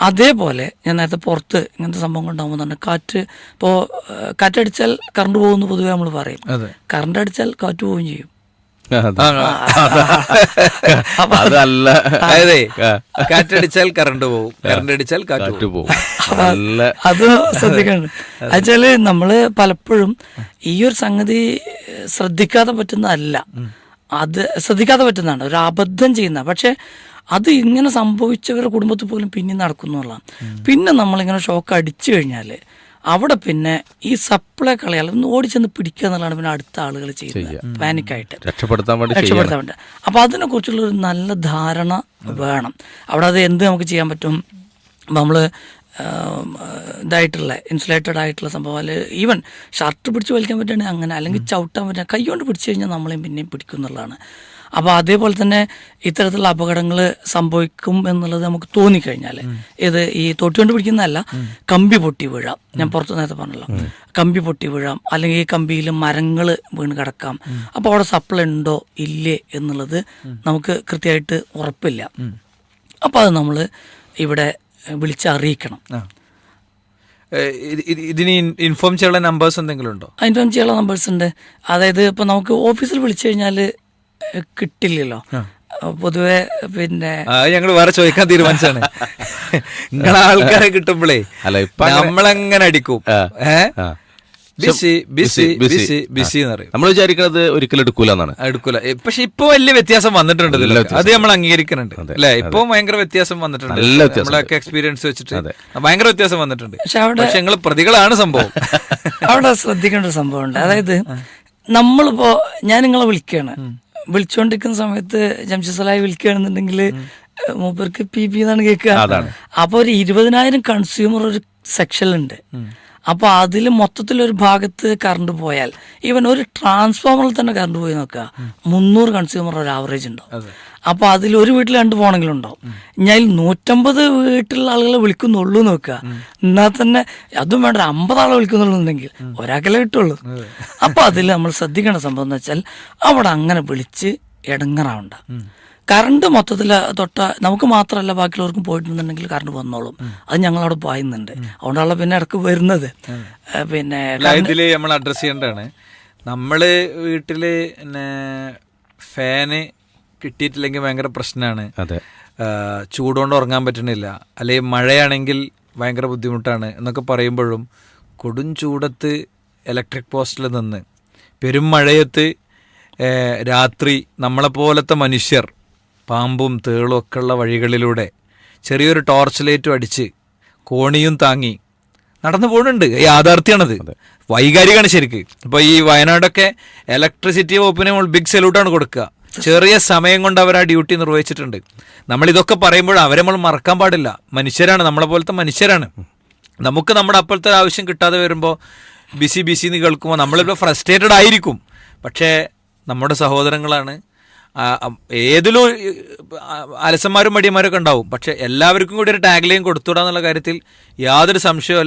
അതേപോലെ ഞാൻ നേരത്തെ പുറത്ത് ഇങ്ങനത്തെ സംഭവങ്ങൾ ഉണ്ടാകുമ്പോൾ തന്നെ കാറ്റ് ഇപ്പോൾ കാറ്റടിച്ചാൽ കറണ്ട് പോകുമെന്ന് പൊതുവേ നമ്മൾ പറയും. കറണ്ട് അടിച്ചാൽ കാറ്റ് പോവുകയും ചെയ്യും. അതെ. അതല്ല. അതെ. കാറ്റടിച്ചാൽ കറണ്ട് പോകും കറണ്ട് അടിച്ചാൽ കാറ്റ് പോകും അത് ശ്രദ്ധിക്കണം. എന്നുവെച്ചാൽ നമ്മൾ പലപ്പോഴും ഈ ഒരു സംഗതി ശ്രദ്ധിക്കാതെ പറ്റുന്നതല്ല. അത് ശ്രദ്ധിക്കാതെ പറ്റുന്നതാണ്. ഒരു അബദ്ധം ചെയ്യുന്ന. പക്ഷെ അത് ഇങ്ങനെ സംഭവിച്ചവരുടെ കുടുംബത്തിൽ പോലും പിന്നെ നടക്കുന്നുള്ളതാണ് പിന്നെ നമ്മളിങ്ങനെ ഷോക്ക് അടിച്ചു കഴിഞ്ഞാൽ അവിടെ പിന്നെ ഈ സപ്ലൈ കളയാൽ ഒന്ന് ഓടിച്ചെന്ന് പിടിക്കുക എന്നുള്ളതാണ് പിന്നെ അടുത്ത ആളുകൾ ചെയ്യുന്നത്. പാനിക്കായിട്ട് രക്ഷപ്പെടുത്താൻ വേണ്ടി രക്ഷപ്പെടുത്താൻ വേണ്ടി. അപ്പോൾ അതിനെക്കുറിച്ചുള്ള ഒരു നല്ല ധാരണ വേണം. അവിടെ അത് എന്ത് നമുക്ക് ചെയ്യാൻ പറ്റും? നമ്മൾ ഇതായിട്ടുള്ള ഇൻസുലേറ്റഡ് ആയിട്ടുള്ള സംഭവം അല്ലെങ്കിൽ ഈവൻ ഷർട്ട് പിടിച്ച് വലിക്കാൻ പറ്റുകയാണെങ്കിൽ അങ്ങനെ അല്ലെങ്കിൽ ചവിട്ടാൻ പറ്റുക കൈ കൊണ്ട് പിടിച്ചു കഴിഞ്ഞാൽ നമ്മളെയും പിന്നെയും പിടിക്കും എന്നുള്ളതാണ്. അപ്പോൾ അതേപോലെ തന്നെ ഇത്തരത്തിലുള്ള അപകടങ്ങൾ സംഭവിക്കും എന്നുള്ളത് നമുക്ക് തോന്നിക്കഴിഞ്ഞാൽ ഇത് ഈ തൊട്ടി കൊണ്ട് പിടിക്കുന്നതല്ല കമ്പി പൊട്ടി വീഴാം. ഞാൻ പുറത്ത് നേരത്തെ പറഞ്ഞല്ലോ. കമ്പി പൊട്ടി വീഴാം. അല്ലെങ്കിൽ ഈ കമ്പിയിൽ മരങ്ങൾ വീണ് കിടക്കാം. അപ്പോൾ അവിടെ സപ്ലൈ ഉണ്ടോ? ഇല്ലേ എന്നുള്ളത് നമുക്ക് കൃത്യമായിട്ട് ഉറപ്പില്ല. അപ്പോൾ അത് നമ്മൾ ഇവിടെ വിളിച്ചറിയിക്കണം. ഇതിന് ഇൻഫോം ചെയ്യാനുള്ള നമ്പേഴ്സ് എന്തെങ്കിലും ഉണ്ടോ? ഇൻഫോം ചെയ്യാനുള്ള നമ്പേഴ്സ് ഉണ്ട്. അതായത് ഇപ്പൊ നമുക്ക് ഓഫീസിൽ വിളിച്ചു കഴിഞ്ഞാൽ കിട്ടില്ലല്ലോ. പൊതുവെ പിന്നെ ഞങ്ങൾ വേറെ ചോദിക്കാൻ തീരുമാനിച്ചാണ് നിങ്ങളെ ആൾക്കാരെ കിട്ടുമ്പോഴേ അല്ല, ഇപ്പൊ നമ്മളെങ്ങനെ അടിക്കും? ആ. ബിസി ബിസി ബിസി ബിസി. എന്ന് പറയും. നമ്മൾ വിചാരിക്കുന്നത് ഒരിക്കലും എടുക്കൂല എന്നാണ് എടുക്കൂല. പക്ഷെ ഇപ്പൊ വലിയ വ്യത്യാസം വന്നിട്ടുണ്ട്. അത് നമ്മൾ അംഗീകരിക്കുന്നുണ്ട്. അല്ലെ? ഇപ്പൊ ഭയങ്കര വ്യത്യാസം വന്നിട്ടുണ്ട്. നമ്മളൊക്കെ എക്സ്പീരിയൻസ് വെച്ചിട്ട്. ഭയങ്കര വ്യത്യാസം വന്നിട്ടുണ്ട്. പക്ഷെ അവിടെ പക്ഷെ നിങ്ങൾ പ്രതികളാണ് സംഭവം. അവിടെ ശ്രദ്ധിക്കേണ്ട ഒരു സംഭവമുണ്ട്. അതായത് നമ്മളിപ്പോ ഞാൻ നിങ്ങളെ വിളിക്കുകയാണ് വിളിച്ചുകൊണ്ടിരിക്കുന്ന സമയത്ത് ജംഷസലായി വിളിക്കുകയാണെന്നുണ്ടെങ്കിൽ മൂപ്പർക്ക് പി പി എന്നാണ് കേൾക്കുക. അതാണ്. അപ്പൊ ഒരു ഇരുപതിനായിരം കൺസ്യൂമർ ഒരു സെക്ഷനിലുണ്ട് അപ്പൊ അതിൽ മൊത്തത്തിലൊരു ഭാഗത്ത് കറണ്ട് പോയാൽ ഈവൻ ഒരു ട്രാൻസ്ഫോമറിൽ തന്നെ കറണ്ട് പോയി നോക്കുക. മുന്നൂറ് കൺസ്യൂമർ ഒരു ആവറേജ് ഉണ്ടാവും. അപ്പൊ അതിൽ ഒരു വീട്ടിൽ രണ്ട് ഫോണെങ്കിലും ഉണ്ടാവും. ഞാൻ നൂറ്റമ്പത് വീട്ടിലുള്ള ആളുകളെ വിളിക്കുന്നുള്ളൂ നോക്കുക. എന്നാൽ തന്നെ അതും വേണ്ട അമ്പത് ആളെ വിളിക്കുന്നുള്ളുണ്ടെങ്കിൽ ഒരാൾക്കല്ലേ കിട്ടുള്ളൂ. അപ്പൊ അതിൽ നമ്മൾ ശ്രദ്ധിക്കേണ്ട സംഭവം എന്ന് വെച്ചാൽ അവിടെ അങ്ങനെ വിളിച്ച് ഇടങ്ങറാവണ്ട. കറണ്ട് മൊത്തത്തിൽ തൊട്ട നമുക്ക് മാത്രമല്ല ബാക്കിയുള്ളവർക്കും പോയിട്ടുണ്ടെന്നുണ്ടെങ്കിൽ കറണ്ട് വന്നോളും. അത് ഞങ്ങൾ അവിടെ പായുന്നുണ്ട് അതുകൊണ്ടാണല്ലോ പിന്നെ ഇടയ്ക്ക് വരുന്നത്. പിന്നെ അല്ല, നമ്മൾ അഡ്രസ് ചെയ്യേണ്ടതാണ്. നമ്മൾ വീട്ടിൽ പിന്നെ ഫാന് കിട്ടിയിട്ടില്ലെങ്കിൽ ഭയങ്കര പ്രശ്നമാണ് അതെ. ചൂടുകൊണ്ട് ഉറങ്ങാൻ പറ്റണില്ല. അല്ലെങ്കിൽ മഴയാണെങ്കിൽ ഭയങ്കര ബുദ്ധിമുട്ടാണ് എന്നൊക്കെ പറയുമ്പോഴും കൊടും ചൂടത്ത് ഇലക്ട്രിക് പോസ്റ്റിൽ നിന്ന് പെരും മഴയത്ത് രാത്രി രാത്രി നമ്മളെപ്പോലത്തെ മനുഷ്യർ പാമ്പും തേളും ഒക്കെ ഉള്ള വഴികളിലൂടെ ചെറിയൊരു ടോർച്ച് ലൈറ്റും അടിച്ച് കോണിയും താങ്ങി നടന്നു പോകുന്നുണ്ട്. യാഥാർത്ഥ്യമാണത് വൈകാരികമാണ് ശരിക്ക്. ഇപ്പൊ ഈ വയനാടൊക്കെ ഇലക്ട്രിസിറ്റി വകുപ്പിന് നമ്മൾ ബിഗ് സല്യൂട്ടാണ് കൊടുക്കുക. ചെറിയ സമയം കൊണ്ട് അവർ ആ ഡ്യൂട്ടി നിർവഹിച്ചിട്ടുണ്ട്. നമ്മൾ ഇതൊക്കെ പറയുമ്പോൾ അവരെ നമ്മൾ മറക്കാൻ പാടില്ല. മനുഷ്യരാണ് നമ്മളെ പോലത്തെ മനുഷ്യരാണ്. നമുക്ക് നമ്മുടെ അപ്പോഴത്തെ ആവശ്യം കിട്ടാതെ വരുമ്പോൾ ബിസി ബിസി എന്ന് കേൾക്കുമ്പോൾ നമ്മളിപ്പോൾ ഫ്രസ്ട്രേറ്റഡ് ആയിരിക്കും. പക്ഷേ നമ്മുടെ സഹോദരങ്ങളാണ് ഏതിലും അലസന്മാരും മടിയന്മാരൊക്കെ ഉണ്ടാവും. പക്ഷെ എല്ലാവർക്കും കൂടി ഒരു ടാഗ് ലൈൻ കൊടുത്തുവിടാന്നുള്ള കാര്യത്തിൽ യാതൊരു സംശയവും